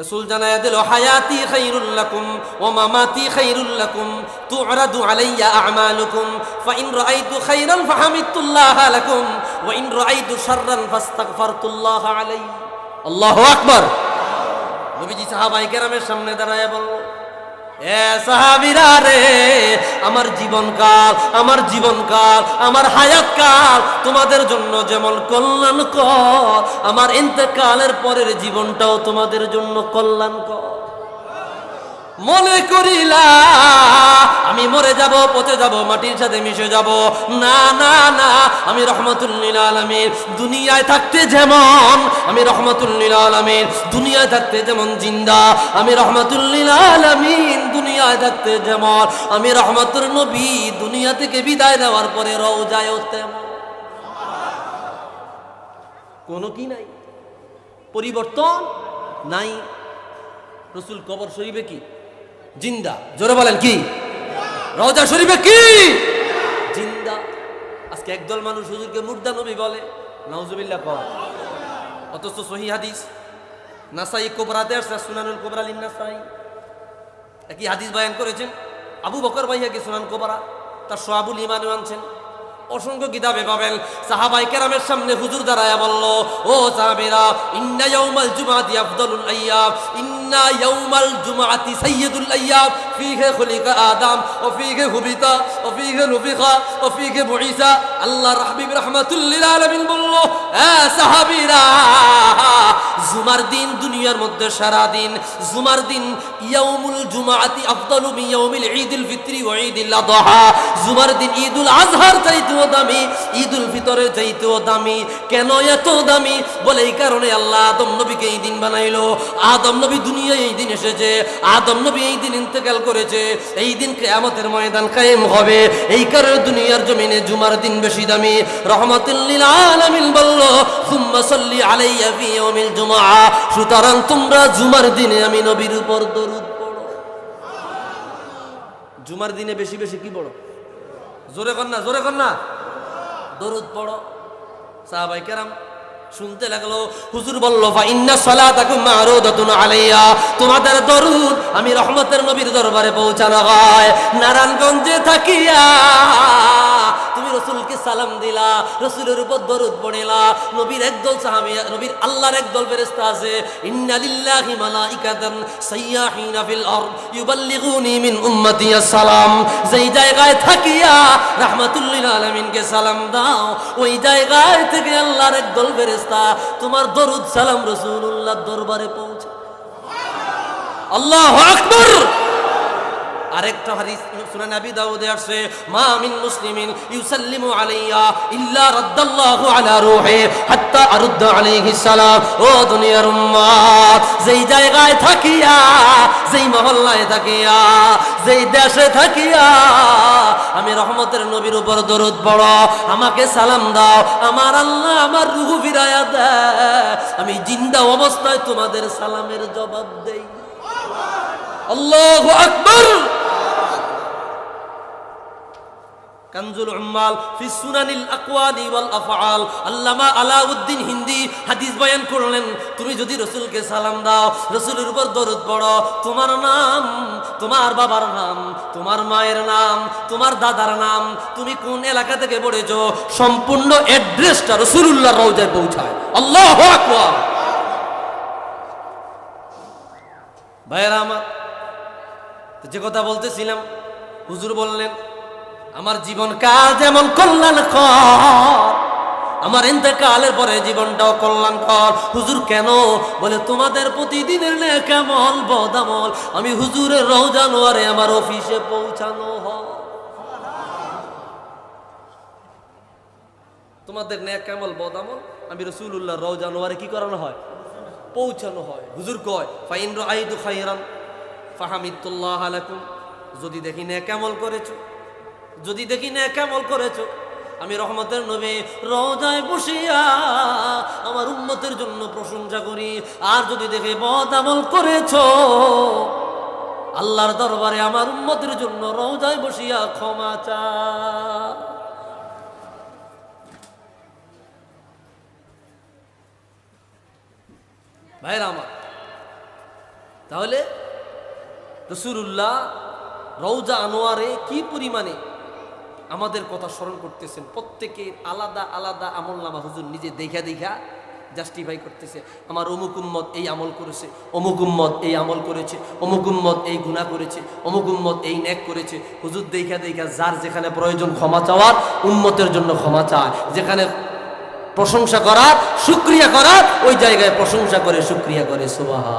রসুল জানায় দিল, হায়াতি খাইরুল লাকুম ওয়া মামাতি খাইরুল লাকুম। তু'রাদু আলাইয়া আ'মালুকুম। ফাইন রাআইতু খাইরান ফাহামিদতুল্লাহ লাকুম। ওয়া ইন রাআইতু শাররান ফাস্তাগফারতুল্লাহ আলাই আল্লাহু আকবার। নবীজি সাহাবায়ে কেরামের সামনে দাঁড়ায় বলল সাহাবীরা রে, আমার জীবনকাল আমার জীবনকাল, আমার হায়াতকাল, তোমাদের জন্য যেমন কল্যাণ কর আমার ইন্তেকালের পরের জীবনটাও তোমাদের জন্য কল্যাণকর। মনে করিলা, আমি মরে যাব, পচে যাব, মাটির সাথে মিশে যাব। না না না, আমি রহমতুল রহমতুল্লিল আলমীর দুনিয়ায় থাকতে যেমন, আমি রহমতুল রহমতুল্লিল আলমীর দুনিয়ায় থাকতে যেমন জিন্দা, আমি রহমতুল্লিল আলমিন। দুনিয়ায় থাকতে যেমন, আমি রহমতুল নবী। দুনিয়া থেকে বিদায় দেওয়ার পরে রও রওজায় তেমন কোনো কি নাই? পরিবর্তন নাই। রসুল কবর শরীফে কি? জিন্দা, জোরে বলেন কি? রওজা শরীফে কি? জিন্দা। আজকে একদল মানুষ হুজুরকে মুর্দা নবী বলে। নাউজুবিল্লাহ কর। অথচ সহি হাদিস। নাসাই কোবরাতে আসছে সুনানুল কোবরা লিন নাসাই একই হাদিস বয়ান করেছেন। আবু বকর ভাইয়া ভাইয়াকে সুনান কোবরা? তার সোয়াবুল ইমানও আনছেন। অসংখ্য কিতাবে পাবেন। সাহাবাই কেরামের সামনে হুজুর দাঁড়ায় বলল, ও সাহাবীরা, ইন্না ইয়াউমাল জুমাতি আফদালুল আইয়াম, ইন্না ইয়াউমাল জুমাতি সাইয়্যিদুল আইয়াম, ফীহি খুলিকা আদম ওয়া ফীহি হুবিতা ওয়া ফীহি নুফিখা ওয়া ফীহি বুইসা। আল্লাহর হাবিব রাহমাতুল লিল আলামিন বলল এ সাহাবীরা জুমার দিন, দুনিয়ার মধ্যে সারা দিন জুমার দিন, ইয়াউমুল জুমাতি আফদালু মিন ইয়াউমিল ঈদুল ফিত্রি ওয়া ঈদিল আযহা জুমার দিন ঈদুল আজহার চাইতেও দামি, ঈদুল ফিতরের চাইতেও দামি। কেন এত দামি? বলে এই কারণে আল্লাহ আদম নবীকে এই দিন বানাইলো। আদম নবী দুনিয়ায় এই দিন এসেছে। আদম নবী এই দিন ইন্তেকাল করেছে। এই দিন কিয়ামতের ময়দান কায়েম হবে। এই কারণে দুনিয়ার জমিনে জুমার দিন বেশি দামি। রহমাতুল্লিল আলামিন বলল, সুম্মা সাল্লি আলাইয়া ফি ইয়াউমিল জুমআ। সুতরাং তোমরা জুমার দিনে আমি নবীর উপর দরুদ পড়ো। জুমার দিনে বেশি বেশি কি পড়ো? জোরে কর না, জোরে কর না। দরুদ পড়ো। সাহাবাই কেরাম শুনতে লাগল, হুজুর বলল ফা ইন্না সালাতাকুম মারুদাতুন আলাইয়া তোমাদের দরুদ আমি রহমতের নবীর দরবারে পৌঁছানো হয়। নারায়ণগঞ্জে থাকিয়া। তুমি রসুলকে সালাম দিলা, রসুলের উপর দরুদ পড়িলা, নবীর একদল সাহাবী, নবীর আল্লাহর একদল ফেরেশতা আছে ইন্না লিল্লাহি মালাইকাতান সাইয়াহিনা ফিল আরদ, ইউবাল্লিগুনি মিন উম্মতি সালাম যেই জায়গায় থাকিয়া রাহমাতুল্লিল আলামিনকে সালাম দাও, ওই জায়গায় থেকে আল্লাহর একদল ফেরেশতা, তোমার দরুদ সালাম রাসূলুল্লাহর দরবারে পৌঁছে। আল্লাহু আকবার! আরেকটা হাদিস সুনান আবি দাউদে আসছে, মা মিন মুসলিমিন ইউসাল্লিমু আলাইয়া ইল্লা রাদ্দাল্লাহু আলা রূহি হাত্তা আরুদ্দ আলাইহি সালাম। ও দুনিয়ার উম্মত, যেই জায়গায় থাকিয়া, যেই মহল্লায় থাকিয়া, যেই দেশে থাকিয়া, আমি রহমতের নবীর উপর দরুদ পড়ো, আমাকে সালাম দাও, আমার আল্লাহ আমার রুহু ফিরায়া দেয় আমি জিন্দা অবস্থায় তোমাদের সালামের জবাব দেই। আল্লাহু আকবার! কানজুল উম্মাল ফি সুনানিল আকওয়ালি ওয়াল আফআল। আল্লামা আলাউদ্দিন হিন্দি হাদিস বয়ান করলেন, তুমি যদি রসুলকে সালাম দাও, রসুলের উপর দরুদ পড়ো, তোমার নাম, তোমার বাবার নাম, তোমার মায়ের নাম, তোমার দাদার নাম, তুমি কোন এলাকা থেকে পড়েছো, সম্পূর্ণ অ্যাড্রেসটা রসুলুল্লাহর রওজায় পৌঁছায়। আল্লাহু আকবার। ভাইয়েরা আমার যে কথা বলতেছিলাম, হুজুর বললেন আমার জীবন কাল যেমন কল্যাণ আমার ইন্তেকালের পরে জীবনটাও কল্যাণ কর হুজুর কেন? বলে, তোমাদের প্রতিদিনের নে কেমন বদামল আমি হুজুরের রওজানোয়ারে আমার অফিসে পৌঁছানো হয়। তোমাদের নে কেমন বদামল আমি রসুল্লাহ রওজানোয়ারে কি করানো হয়? পৌঁছানো হয়। হুজুর কয়, ফাইন আইদু খাইরান ফাহামিদুল্লাহ আলাকুম যদি দেখি নে কেমল করেছ যদি দেখি না কেমন করেছ, আমি রহমতের নবী রোজায় বসিয়া আমার উন্মতের জন্য প্রশংসা করি। আর যদি দেখে বদ আমল করেছ, আল্লাহর দরবারে আমার উন্মতের জন্য রোজায় বসিয়া ক্ষমা চা ভাইরা আমার, তাহলে রসুল্লাহ রৌজা আনোয়ারে কি পরিমাণে আমাদের কথা স্মরণ করতেছেন। প্রত্যেকের আলাদা আলাদা আমল নামা হুজুর নিজে দেখা দেখা জাস্টিফাই করতেছে। আমার অমুক এই আমল করেছে, অমুক এই আমল করেছে, অমুক এই গুণা করেছে, অমুক এই ন্যাক করেছে। হুজুর দেখা দেখা যার যেখানে প্রয়োজন ক্ষমা চাওয়ার, উম্মতের জন্য ক্ষমা চায়। যেখানে প্রশংসা করার, শুক্রিয়া করার, ওই জায়গায় প্রশংসা করে শুক্রিয়া করে সুবাহা